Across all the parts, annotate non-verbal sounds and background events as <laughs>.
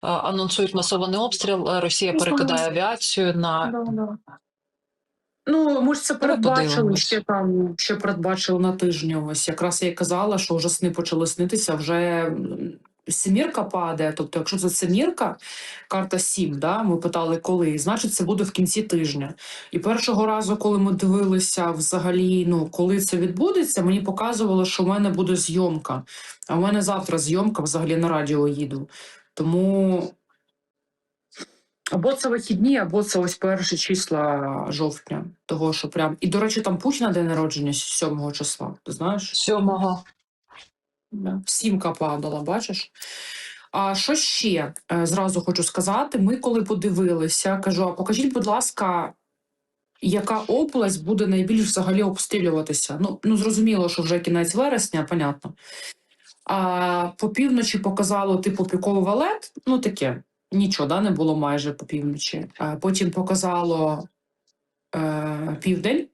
анонсують масований обстріл. е, Росія перекидає авіацію на. Ну, ми ж це передбачили ще там, ще передбачили на тижні. Ось якраз я й казала, що вже сни почали снитися, вже семірка падає. Тобто, якщо це семірка, карта 7, да, ми питали коли, значить це буде в кінці тижня. І першого разу, коли ми дивилися взагалі, ну коли це відбудеться, мені показувало, що в мене буде зйомка. А в мене завтра зйомка взагалі на радіо їду. Тому або це вихідні, або це ось перші числа жовтня. Того, що прям. І, до речі, там Путіна день народження 7 числа. Ти знаєш? 7-го. Сімка падала, бачиш? А що ще е, зразу хочу сказати? Ми коли подивилися, кажу: а покажіть, будь ласка, яка область буде найбільш взагалі обстрілюватися? Ну, ну зрозуміло, що вже кінець вересня, понятно. А по півночі показало типу піковий валет, ну таке, нічого да, не було майже по півночі. А потім показало е, південь.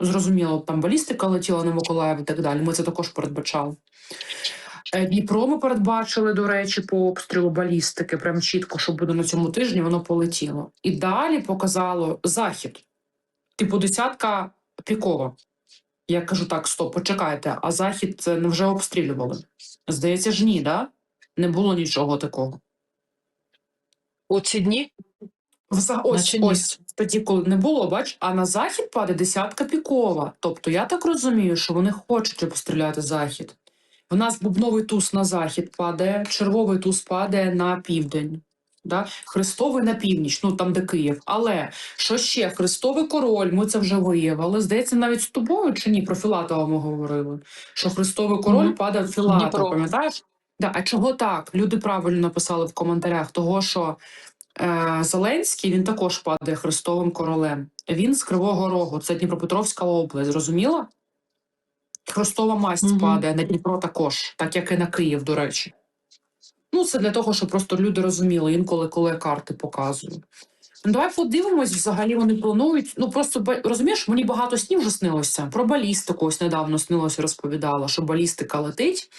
Зрозуміло, там балістика летіла на Миколаїв і так далі. Ми це також передбачали. Е, Дніпро ми передбачили, до речі, по обстрілу балістики, прям чітко, що буде на цьому тижні, воно полетіло. І далі показало захід. Типу, десятка пікова. Я кажу так, стоп, почекайте, а захід це не вже обстрілювали. Здається ж, ні, да? Не було нічого такого. У ці дні Вза... Ось, ось тоді, коли не було, бач, а на захід паде десятка пікова. Тобто я так розумію, що вони хочуть обстріляти захід. В нас бубновий туз на захід падає, червовий туз падає на південь. Да? Хрестовий на північ, ну там де Київ. Але що ще? Хрестовий король, ми це вже виявили. Здається, навіть з тобою чи ні? Про Філатова ми говорили. Що Хрестовий король Мгм. падає в Філатов, Дніпро. пам'ятаєш? Да, а чого так? Люди правильно написали в коментарях, того що е, Зеленський він також падає Христовим королем. Він з Кривого Рогу, це Дніпропетровська область, зрозуміла? Христова масть Мгм. падає на Дніпро також, так як і на Київ, до речі. Ну, це для того, щоб просто люди розуміли інколи, коли я карти показую. Ну, давай подивимось, взагалі вони планують. Ну просто розумієш, мені багато снів вже снилося. Про балістику ось недавно снилося, розповідала, що балістика летить.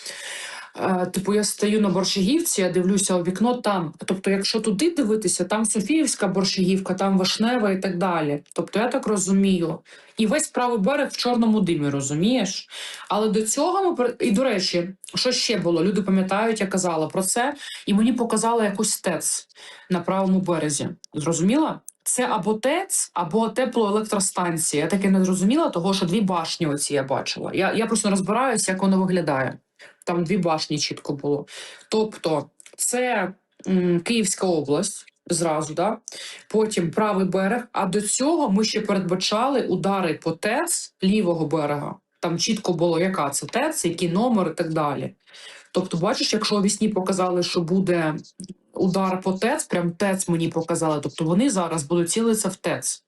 Е, типу, я стою на борщагівці, я дивлюся у вікно там. Тобто, якщо туди дивитися, там Софіївська борщагівка, там Вишнева і так далі. Тобто, я так розумію. І весь правий берег в чорному димі, розумієш? Але до цього ми і до речі, що ще було? Люди пам'ятають, я казала про це, і мені показали якусь ТЕЦ на правому березі. Зрозуміла? Це або ТЕЦ, або теплоелектростанція. Я таки не зрозуміла, того що дві башні оці я бачила. Я, я просто розбираюся, як воно виглядає. Там дві башні чітко було. Тобто, це м, Київська область. Зразу, да? потім правий берег. А до цього ми ще передбачали удари по ТЕЦ лівого берега. Там чітко було, яка це ТЕЦ, який номер і так далі. Тобто, бачиш, якщо вісні показали, що буде удар по ТЕЦ, прям ТЕЦ мені показали. Тобто вони зараз будуть цілитися в ТЕЦ.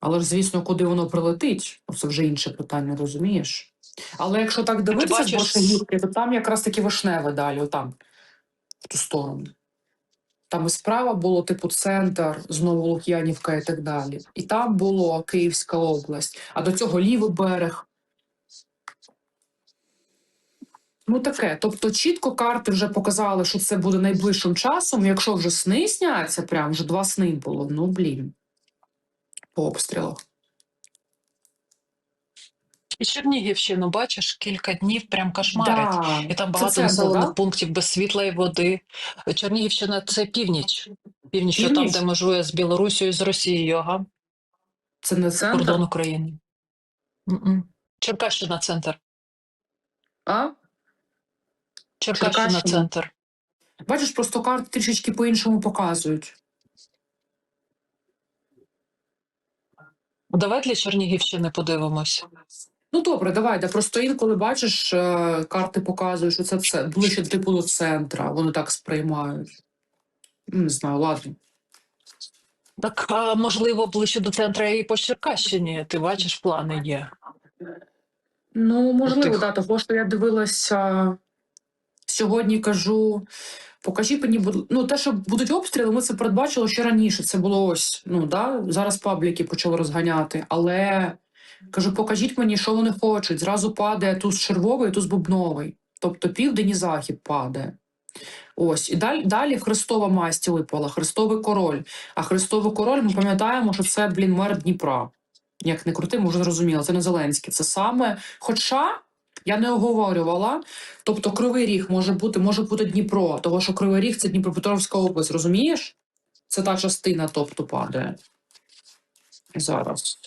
Але ж, звісно, куди воно прилетить, ну, це вже інше питання, розумієш? Але якщо так дивитися з бачиш- Боршагівки, то там якраз таки вишневе далі, отам, в ту сторону. Там і справа було, типу, центр, знову Лук'янівка і так далі. І там було Київська область, а до цього лівий берег. Ну таке. Тобто, чітко карти вже показали, що це буде найближчим часом. Якщо вже сни сняться, прям вже два сни було. Ну блін. По обстрілах. І Чернігівщину бачиш кілька днів, прям кошмарить. Да. І там багато населених да? пунктів без світла і води. Чернігівщина це північ. Північ, що там, де межує з Білорусією, з Росією, ага, Це не центр. кордон України. М-м. Черкащина центр. А? Черкащина Черкащина. центр. Бачиш, просто карти трішечки по-іншому показують. Давай для Чернігівщини подивимось. Ну добре, давай. Да просто інколи бачиш, е, карти показують, що це все ближче типу до центра. Вони так сприймають. Ну, Не знаю, ладно. Так, а можливо, ближче до центра і по Черкащині. Ти бачиш, плани є. Ну, можливо, Тих. да, того, що я дивилася сьогодні, кажу. Покажіть мені, ну те, що будуть обстріли, ми це передбачили ще раніше. Це було ось. Ну да, зараз пабліки почали розганяти. Але кажу, покажіть мені, що вони хочуть. Зразу падає туз червовий, туз бубновий. Тобто південь і захід падає. Ось і далі, далі Христова масть випала, Христовий король. А Христовий король, ми пам'ятаємо, що це, блін, мер Дніпра. Як не крути, ми вже зрозуміли, це не Зеленський. Це саме. Хоча я не оговорювала, тобто Кривий Ріг може бути, може бути Дніпро, того що Кривий Ріг це Дніпропетровська область, розумієш? Це та частина, тобто падає. Зараз.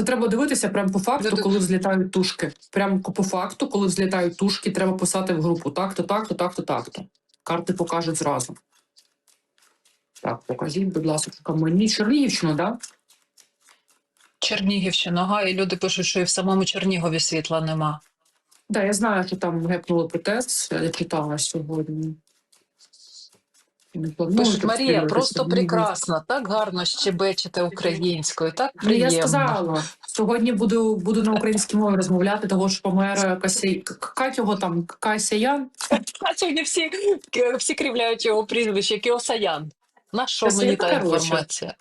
Це треба дивитися прямо по факту, коли взлітають тушки. Прямо по факту, коли взлітають тушки, треба писати в групу так-то, так-то, так-то, так-то. Карти покажуть зразу. Так, покажіть, будь ласка, мені Чернігівщину, да? Чернігівщина, ага, і люди пишуть, що і в самому Чернігові світла нема. Да, я знаю, що там гепнуло протест, я читала сьогодні. Не планують Пишуть Марія, просто прекрасно, так гарно щебечете українською, так Ну, я сказала, сьогодні буду, буду на українській мові розмовляти, того що помер Касій... Катього його там, Касяян? Сьогодні <laughs> всі, всі кривляють його прізвище, Кіосаян. На що мені та інформація?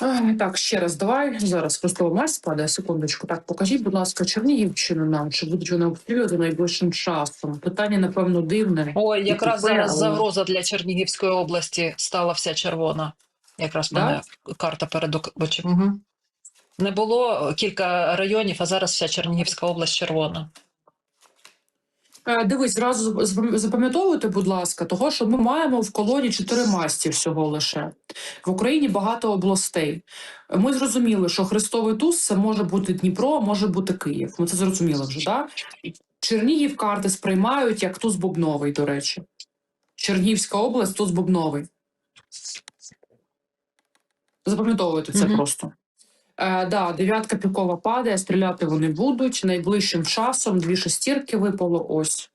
Ай, Так, ще раз давай. Зараз Христова масть падає, секундочку. Так, покажіть, будь ласка, Чернігівщину нам, чи будуть вони обстрілювати найближчим часом. Питання, напевно, дивне. Ой, якраз зараз але- загроза для Чернігівської області стала вся червона. Якраз Да? мене карта перед очима. Угу. Не було кілька районів, а зараз вся Чернігівська область червона. Е, Дивись, зразу запам'ятовуйте, будь ласка, того, що ми маємо в колоні чотири масті всього лише. В Україні багато областей. Ми зрозуміли, що Христовий Туз це може бути Дніпро, може бути Київ. Ми це зрозуміли вже, так? Чернігів карти сприймають як туз бубновий, до речі. Чернігівська область туз бубновий. Запам'ятовуйте це Мгм. просто. Е, да, дев'ятка пікова падає, стріляти вони будуть. Найближчим часом дві шестірки випало ось.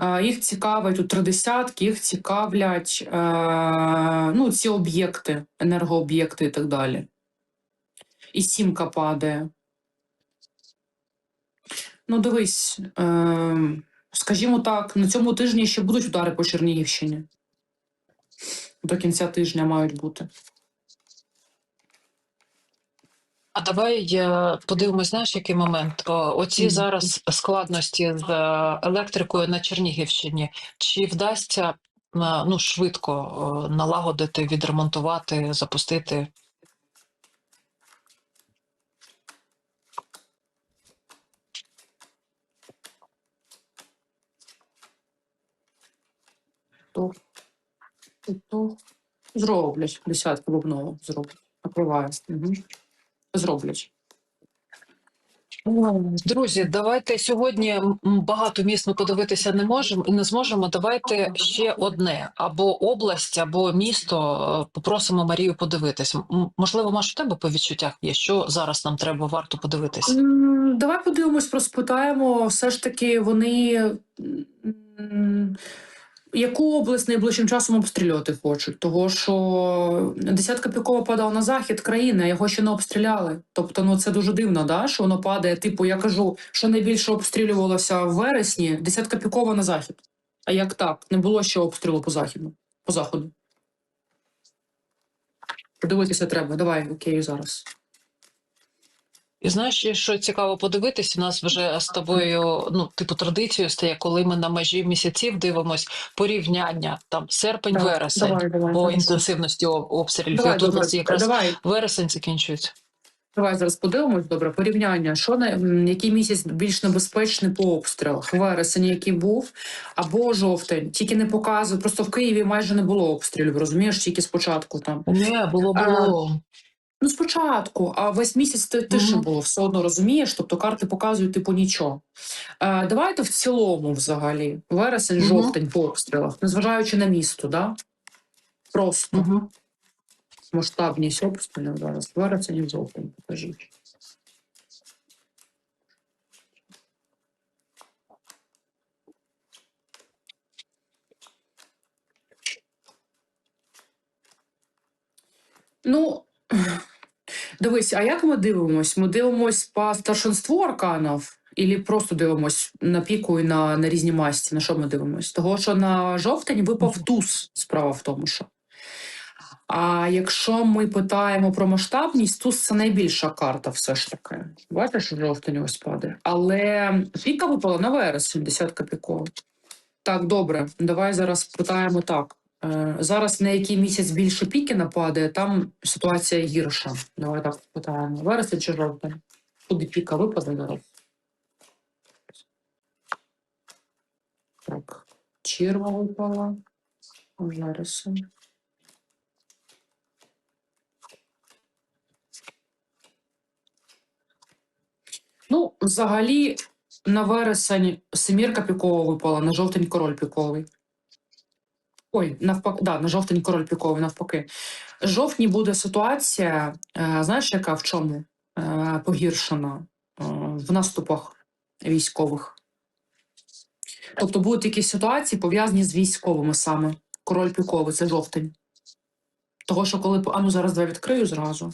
Е, Їх цікавить тут десятки, їх цікавлять е, ну, ці об'єкти, енергооб'єкти і так далі. І сімка падає. Ну, дивись, е, скажімо так, на цьому тижні ще будуть удари по Чернігівщині. До кінця тижня мають бути. А давай е, подивимось, знаєш, який момент. О, Оці Мгм. зараз складності з е, електрикою на Чернігівщині. Чи вдасться е, ну, швидко е, налагодити, відремонтувати, запустити? То, то, то. Зроблять. Десятку бубнову зроблять. Накриває. Угу. Зроблять. Друзі, давайте сьогодні багато міст ми подивитися не можемо і не зможемо. Давайте ще одне або область, або місто. е, Попросимо Марію подивитись. М, Можливо, Маш, у тебе по відчуттях є, що зараз нам треба варто подивитись. М, Давай подивимось, проспитаємо. Все ж таки, вони яку область найближчим часом обстрілювати хочуть? Того, що десятка пікова падала на захід країни, його ще не обстріляли. Тобто, ну це дуже дивно, да? що воно падає. Типу, я кажу, що найбільше обстрілювалося в вересні, десятка пікова на захід. А як так? Не було ще обстрілу по західу, по заходу. Подивитися треба. Давай, окей, зараз. І знаєш, що цікаво подивитись, у нас вже з тобою, ну, типу, традицією стає, коли ми на межі місяців дивимось порівняння там серпень-вересень по інтенсивності обстрілів. І Давай, тут у нас якраз давай. вересень закінчується. Давай зараз подивимось добре порівняння. Що на який місяць більш небезпечний по обстрілах? Вересень, який був, або жовтень. Тільки не показує. Просто в Києві майже не було обстрілів. Розумієш, тільки спочатку там. Не, було було. Ну спочатку, а весь місяць ти- тиші Мгм. було все одно розумієш. Тобто карти показують типу нічого. Е, давайте в цілому, взагалі, вересень, Мгм. жовтень по обстрілах, незважаючи на місто, да? Просто Угу. масштабність обстрілів зараз. Вересень і жовтень, покажіть. Ну, дивись, а як ми дивимось? Ми дивимось по старшинству арканів, і просто дивимось на піку і на, на різні масті? На що ми дивимось? Того, що на жовтень випав туз, справа в тому, що. А якщо ми питаємо про масштабність, туз це найбільша карта, все ж таки. Бачиш, жовтень ось падає. Але піка випала на вересень, десятка пікова. Так, добре, давай зараз питаємо так. Е, зараз на який місяць більше піки нападає, там ситуація гірша. Давай так питаємо. Вересень чи жовтень? Куди піка випаде зараз? Так, черва випала. Вересень. Ну, взагалі, на вересень семірка пікова випала, на жовтень король піковий. Ой, навпаки, да, на жовтень король піковий, навпаки. Жовтні буде ситуація, е, знаєш, яка в чому е, погіршена? Е, в наступах військових. Тобто будуть якісь ситуації пов'язані з військовими саме. Король піковий це жовтень. Того, що коли. А ну зараз давай відкрию зразу.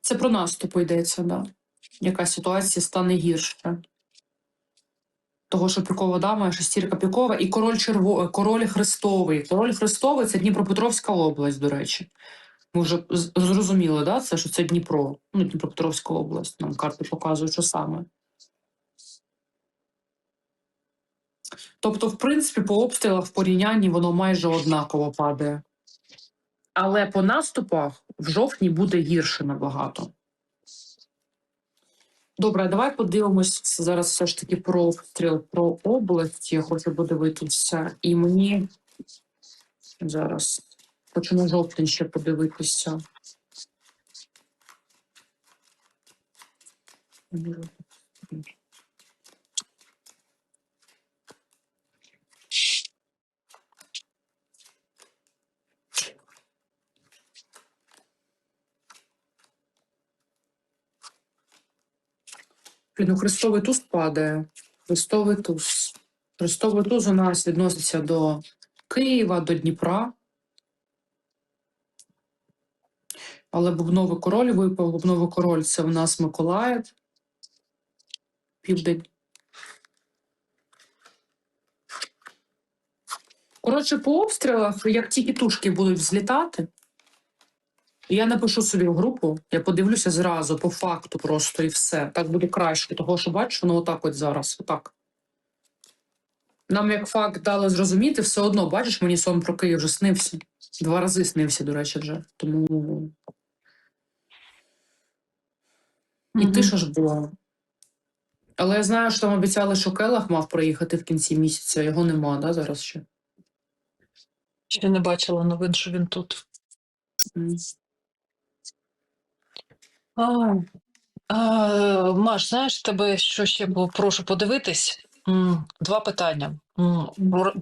Це про наступ йдеться, да. Яка ситуація стане гірше. Того, що пікова дама, шестірка пікова і король черво... король Христовий. Король Христовий це Дніпропетровська область, до речі. Ми вже зрозуміли, да, це, що це Дніпро, ну, Дніпропетровська область. Нам карти показують, що саме. Тобто, в принципі, по обстрілах в порівнянні воно майже однаково падає. Але по наступах в жовтні буде гірше набагато. Добре, давай подивимось зараз все ж таки про обстріл про область. Я хочу подивитися. І мені зараз хочу на жовтень ще подивитися. Блін, ну Христовий туз падає. Христовий туз. Христовий туз у нас відноситься до Києва, до Дніпра. Але бубновий король випав. Бубновий король це в нас Миколаїв. Південь. Коротше, по обстрілах, як тільки тушки будуть взлітати, я напишу собі в групу, я подивлюся зразу, по факту просто і все. Так буде краще, того що бачиш, воно отак от зараз. Отак. Нам як факт дали зрозуміти, все одно, бачиш, мені сон про Київ вже снився. Два рази снився, до речі, вже. Тому. І Мгм. тиша ж була. Але я знаю, що там обіцяли, що Келах мав приїхати в кінці місяця. Його нема, да, зараз ще. Ще не бачила новин, що він тут. А, а, Маш, знаєш, тебе що ще прошу подивитись? М, Два питання. М,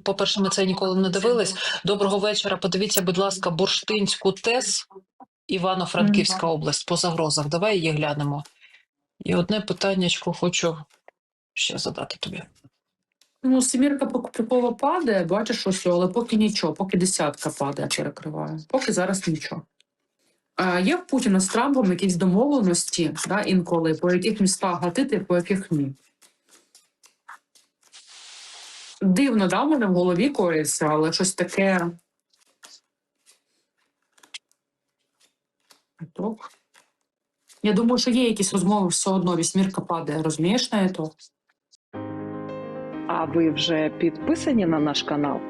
По-перше, ми це ніколи не дивились. Доброго вечора. Подивіться, будь ласка, Бурштинську ТЕС, Івано-Франківська область по загрозах. Давай її глянемо. І одне питаннячко хочу ще задати тобі. Ну, семірка покупкова падає, бачиш ось, але поки нічого, поки десятка падає, перекриває. Поки зараз нічого. Є в Путіна з Трампом якісь домовленості, да, інколи, по яких містах гатити, по яких ні. Дивно, да, в мене в голові коїться, але щось таке. Так. Я думаю, що є якісь розмови все одно, вісьмірка падає, розумієш на це? А ви вже підписані на наш канал?